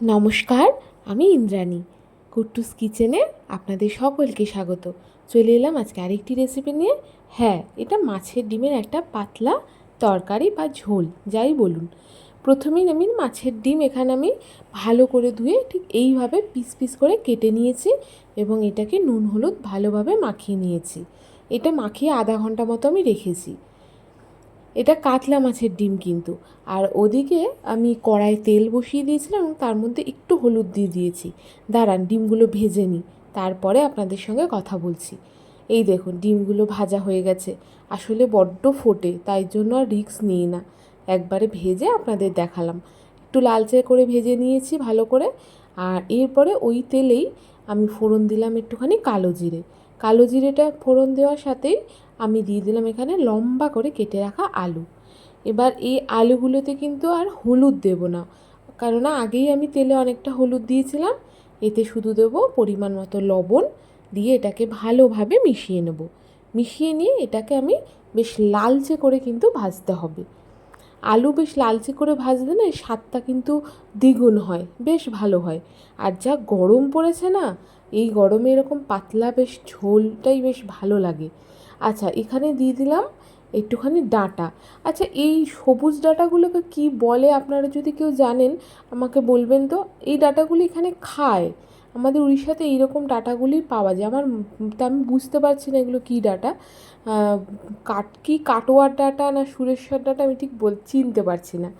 নমস্কার, আমি ইন্দ্রাণী। কুট্টুস কিচেনে আপনাদের সকলকে স্বাগত। চলে এলাম আজকে আরেকটি রেসিপি নিয়ে। হ্যাঁ এটা মাছের ডিমের একটা পাতলা তরকারি বা ঝোল, যাই বলুন। প্রথমেই আমি মাছের ডিম এখানে আমি ভালো করে ধুয়ে ঠিক এইভাবে পিস পিস করে কেটে নিয়েছি এবং এটাকে নুন, হলুদ ভালোভাবে মাখিয়ে নিয়েছি। এটা মাখিয়ে আধা ঘণ্টা মতো আমি রেখেছি। এটা কাতলা মাছের ডিম কিন্তু। আর ওদিকে আমি কড়াই তেল বসিয়ে দিয়েছিলাম এবং তার মধ্যে একটু হলুদ দিয়ে দিয়েছি। দাঁড়ান, ডিমগুলো ভেজে নিই, তারপরে আপনাদের সঙ্গে কথা বলছি। এই দেখুন, ডিমগুলো ভাজা হয়ে গেছে। আসলে বড্ড ফোটে, তাই জন্য আর রিস্ক নিই না। একবারে ভেজে আপনাদের দেখালাম। একটু লালচে করে ভেজে নিয়েছি ভালো করে। আর এরপরে ওই তেলেই আমি ফোড়ন দিলাম একটুখানি কালো জিরে। কালো জিরেটা ফোড়ন দেওয়ার সাথেই আমি দিয়ে দিলাম এখানে লম্বা করে কেটে রাখা আলু। এবার এই আলুগুলোতে কিন্তু আর হলুদ দেব না। কেননা আগেই আমি তেলে অনেকটা হলুদ দিয়েছিলাম। এতে শুধু দেবো পরিমাণ মতো লবণ দিয়ে এটাকে ভালোভাবে মিশিয়ে নেব। মিশিয়ে নিয়ে এটাকে আমি বেশ লালচে করে কিন্তু ভাজতে হবে। আলু বেশ লালচে করে ভাজলে না এর স্বাদটা কিন্তু দ্বিগুণ হয়, বেশ ভালো হয়। আর যা গরম পড়েছে না, এই গরমে এরকম পাতলা বেশ ঝোলটাই বেশ ভালো লাগে। আচ্ছা এখানে দিয়ে দিলাম একটুখানি ডাঁটা। আচ্ছা এই সবুজ ডাঁটাগুলোকে কি বলে? আপনারা যদি কেউ জানেন, আমাকে বলবেন তো। এই ডাঁটাগুলি এখানে খায়। আমাদের উড়িষ্যাতে এইরকম ডাঁটাগুলি পাওয়া যায়। আমার তা আমি বুঝতে পারছি না এগুলো কী ডাটা। কাট, কি কাটোয়ার ডাটা না সুরেশ্বর ডাটা আমি ঠিক বল, চিনতে পারছি না।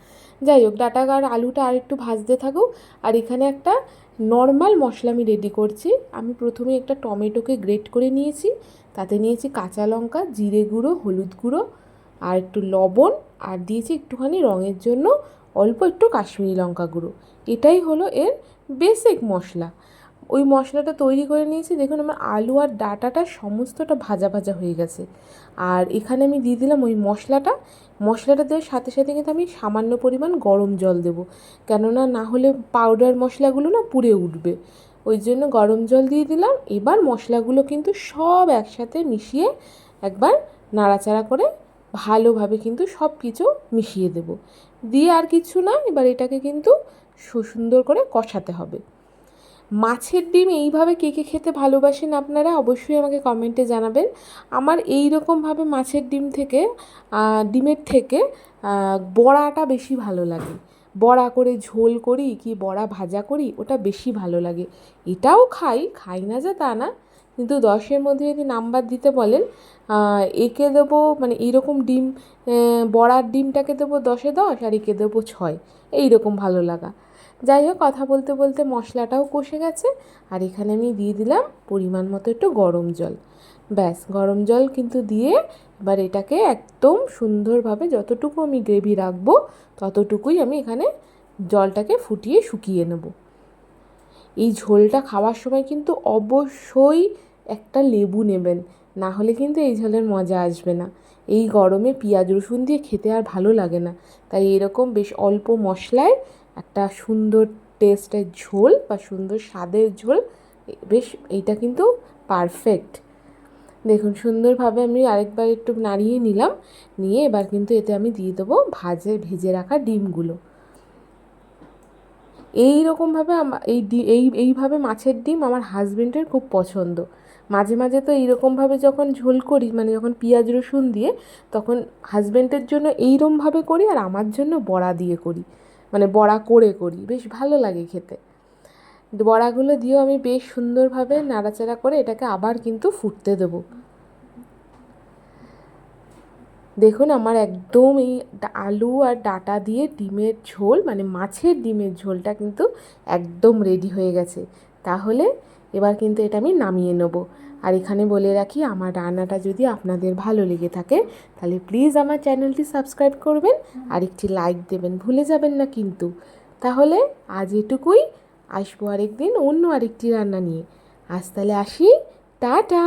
যাই হোক ডাঁটা আর আলুটা আর একটু ভাজতে থাকুক। আর এখানে একটা নর্মাল মশলা আমি রেডি করছি। আমি প্রথমে একটা টমেটোকে গ্রেট করে নিয়েছি। তাতে নিয়েছি কাঁচা লঙ্কা, জিরে গুঁড়ো, হলুদ গুঁড়ো আর একটু লবণ আর দিয়েছি একটুখানি রঙের জন্য অল্প একটু কাশ্মীরি লঙ্কা গুঁড়ো। এটাই হলো এর বেসিক মশলা। ওই মশলাটা তৈরি করে নিয়েছি, দেখুন আমার আলু আর ডাটাটা সমস্তটা ভাজা ভাজা হয়ে গেছে। আর এখানে আমি দিয়ে দিলাম ওই মশলাটা। মশলাটা দেওয়ার সাথে সাথে কিন্তু আমি সামান্য পরিমাণ গরম জল দেবো। কেননা না হলে পাউডার মশলাগুলো না পুড়ে উঠবে। ওই জন্য গরম জল দিয়ে দিলাম। এবার মশলাগুলো কিন্তু সব একসাথে মিশিয়ে একবার নাড়াচাড়া করে ভালোভাবে কিন্তু সব কিছু মিশিয়ে দেব। দিয়ে আর কিছু না, এবার এটাকে কিন্তু সুন্দর করে কষাতে হবে। মাছের ডিম এইভাবে কে কে খেতে ভালোবাসেন আপনারা অবশ্যই আমাকে কমেন্টে জানাবেন। আমার এই রকমভাবে মাছের ডিম থেকে ডিমের থেকে বড়াটা বেশি ভালো লাগে। বড়া করে ঝোল করি কি বড়া ভাজা করি, ওটা বেশি ভালো লাগে। এটাও খাই খাই না যে তা না, কিন্তু দশের মধ্যে যদি নাম্বার দিতে বলেন একে দেবো মানে এইরকম ডিম বড়ার ডিমটাকে দেবো দশে দশ আর একে দেবো ছয়, এইরকম ভালো লাগা। যাই হোক, কথা বলতে বলতে মশলাটাও কষে গেছে, আর এখানে আমি দিয়ে দিলাম পরিমাণ মতো একটু গরম জল। ব্যাস, গরম জল কিন্তু দিয়ে এবার এটাকে একদম সুন্দরভাবে যতটুকু আমি গ্রেভি রাখব, ততটুকুই আমি এখানে জলটাকে ফুটিয়ে শুকিয়ে নেব। এই ঝোলটা খাওয়ার সময় কিন্তু অবশ্যই একটা লেবু নেবেন, না হলে কিন্তু এই ঝোলের মজা আসবে না। এই গরমে পেঁয়াজ রসুন দিয়ে খেতে আর ভালো লাগে না, তাই এরকম বেশ অল্প মশলায় একটা সুন্দর টেস্টের ঝোল বা সুন্দর স্বাদের ঝোল, বেশ এইটা কিন্তু পারফেক্ট দেখুন, সুন্দরভাবে আমি আরেকবার একটু নাড়িয়ে নিলাম, নিয়ে এবার কিন্তু এতে আমি দিয়ে দেবো ভাজে, ভেজে রাখা ডিমগুলো। এই রকমভাবে এই এই, এইভাবে মাছের ডিম আমার হাজব্যান্ডের খুব পছন্দ। মাঝে মাঝে তো এইরকমভাবে যখন ঝোল করি মানে যখন পেঁয়াজ রসুন দিয়ে, তখন হাজব্যান্ডের জন্য এইরমভাবে করি আর আমার জন্য বড়া দিয়ে করি। মানে বড়া করে করি, বেশ ভালো লাগে খেতে। বড়াগুলো দিয়েও আমি বেশ সুন্দরভাবে নাড়াচাড়া করে এটাকে আবার কিন্তু ফুটতে দেবো। দেখুন আমার একদম এই আলু আর ডাটা দিয়ে ডিমের ঝোল মানে মাছের ডিমের ঝোলটা কিন্তু একদম রেডি হয়ে গেছে। তাহলে এবার কিন্তু এটা আমি নামিয়ে নেব। আর এখানে বলে রাখি, আমার রান্নাটা যদি আপনাদের ভালো লেগে থাকে, তাহলে প্লিজ আমার চ্যানেলটি সাবস্ক্রাইব করবেন আর একটি লাইক দেবেন, ভুলে যাবেন না কিন্তু। তাহলে আজ এটুকুই, আসব আরেকদিন অন্য আরেকটি রান্না নিয়ে। আজ তাহলে আসি, টাটা!